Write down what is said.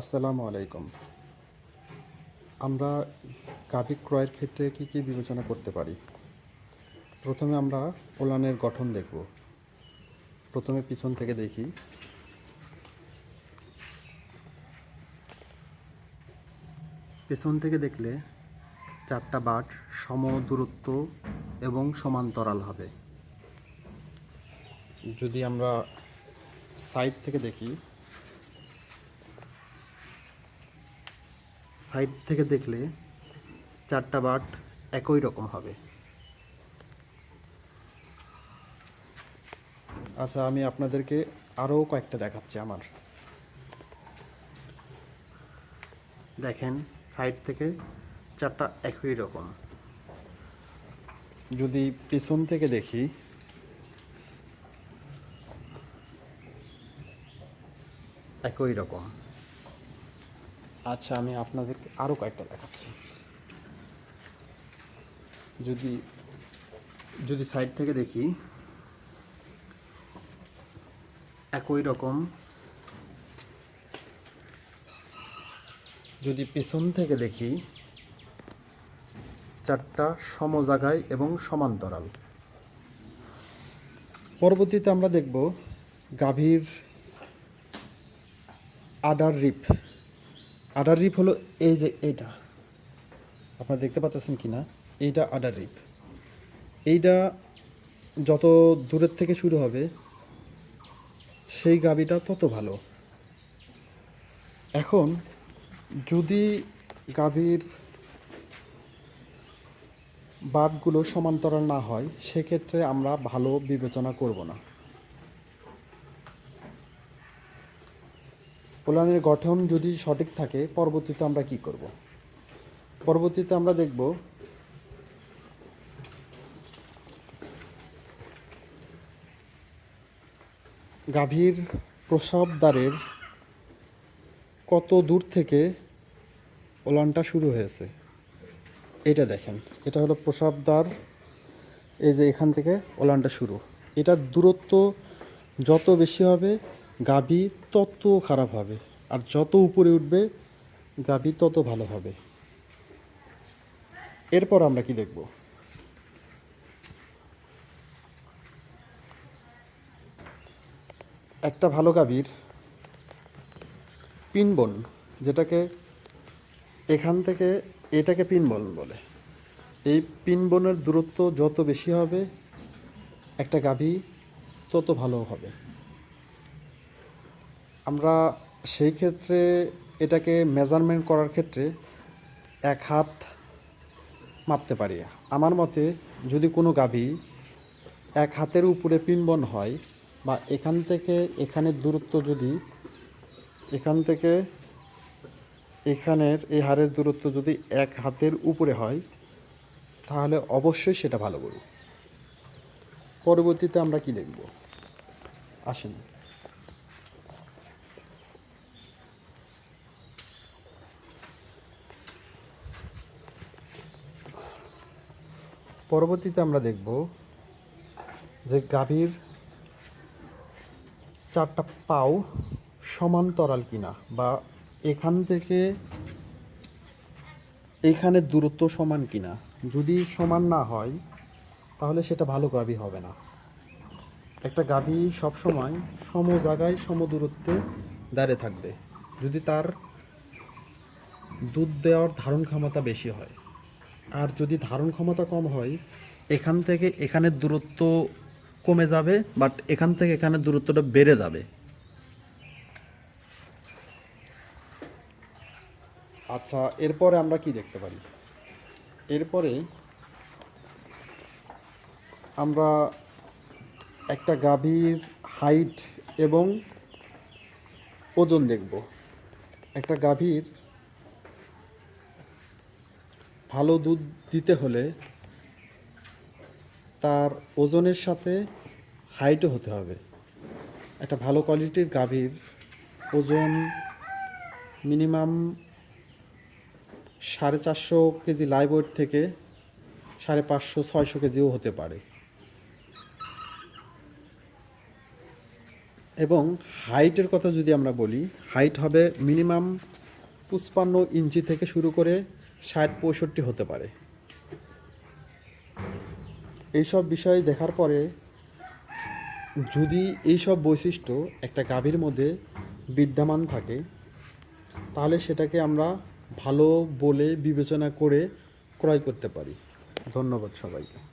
আসসালামু আলাইকুম। আমরা গাভী ক্রয়ের ক্ষেত্রে কি কি বিবেচনা করতে পারি? প্রথমে আমরা ওলানের গঠন দেখব। প্রথমে পিছন থেকে দেখি। পেছন থেকে দেখলে চারটা বাট সম দূরত্ব এবং সমান্তরাল হবে। যদি আমরা সাইড থেকে দেখি সাইড থেকে দেখলে চারটা বাট একই রকম হবে। আচ্ছা আমি আপনাদেরকে আরও কয়েকটা দেখাচ্ছি আমার। দেখেন, সাইড থেকে চারটা একই রকম। যদি পিছন থেকে দেখি, একই রকম। আচ্ছা আমি আপনাদেরকে আরও কয়েকটা দেখাচ্ছি। যদি যদি সাইড থেকে দেখি, একই রকম, যদি পেছন থেকে দেখি, চারটা সম জায়গায় এবং সমান্তরাল। পরবর্তীতে আমরা দেখব গাভীর আডার রিপ। আডার রিপ হলো এই যে এইটা। আপনারা দেখতে পাচ্ছেন কি না এইটা আডার রিপ এইটা যত দূরের থেকে শুরু হবে, সেই গাবিটা তত ভালো। এখন যদি গাভীর বাটগুলো সমান্তরাল না হয়, সেক্ষেত্রে আমরা ভালো বিবেচনা করব না। পোলানের গঠন যদি সঠিক থাকে, পরবর্তীতে আমরা কি করব? পরবর্তীতে আমরা দেখব গাভীর প্রসব দ্বারের কত দূর থেকে ওলানটা শুরু হয়েছে। এটা দেখেন, এটা হলো প্রসব দ্বার, এই যে এখান থেকে ওলানটা শুরু। এটার দূরত্ব যত বেশি হবে গাভী তত খারাপ হবে, আর যত উপরে উঠবে গাভী তত ভালো হবে। এরপর আমরা কি দেখব? একটা ভালো গাভীর পিনবন, যেটাকে এখান থেকে এটাকে পিনবন বলে। এই পিনবনের দূরত্ব যত বেশি হবে, একটা গাভী তত ভালো হবে। আমরা সেই ক্ষেত্রে এটাকে মেজারমেন্ট করার ক্ষেত্রে এক হাত মাপতে পারি। আমার মতে যদি কোনো গাভী এক হাতের উপরে পিনবন হয় বা এখান থেকে এখানের দূরত্ব যদি এখান থেকে এখানের এই হাড়ের দূরত্ব যদি এক হাতের উপরে হয়, তাহলে অবশ্যই সেটা ভালো গরু পরবর্তীতে আমরা কি দেখব? আসেন। পরবর্তীতে আমরা দেখব যে গাভীর চারটা পাও সমান্তরাল কিনা বা এখান থেকে এইখানে দূরত্ব সমান কিনা। যদি সমান না হয়, তাহলে সেটা ভালো গাভী হবে না। একটা গাভী সবসময় সম জায়গায় সম দূরত্বে দাঁড়িয়ে থাকবে। যদি তার দুধ দেওয়ার ধারণ ক্ষমতা বেশি হয় আর যদি ধারণ ক্ষমতা কম হয় এখান থেকে এখানের দূরত্ব কমে যাবে বাট এখান থেকে এখানের দূরত্বটা বেড়ে যাবে। আচ্ছা এরপরে আমরা কি দেখতে পারি? এরপরে আমরা একটা গাভীর হাইট এবং ওজন দেখব। একটা গাভীর ভালো দুধ দিতে হলে তার ওজনের সাথে হাইটও হতে হবে। একটা ভালো কোয়ালিটির গাভীর ওজন মিনিমাম সাড়ে চারশো কেজি লাইভ ওয়েট থেকে সাড়ে পাঁচশো, ছয়শো কেজিও হতে পারে। এবং হাইটের কথা যদি আমরা বলি, হাইট হবে মিনিমাম পঁচপান্ন ইঞ্চি থেকে শুরু করে ষাট পঁয়ষট্টি হতে পারে। এইসব বিষয় দেখার পরে যদি এইসব বৈশিষ্ট্য একটা গাভীর মধ্যে বিদ্যমান থাকে, তাহলে সেটাকে আমরা ভালো বলে বিবেচনা করে ক্রয় করতে পারি। ধন্যবাদ সবাইকে।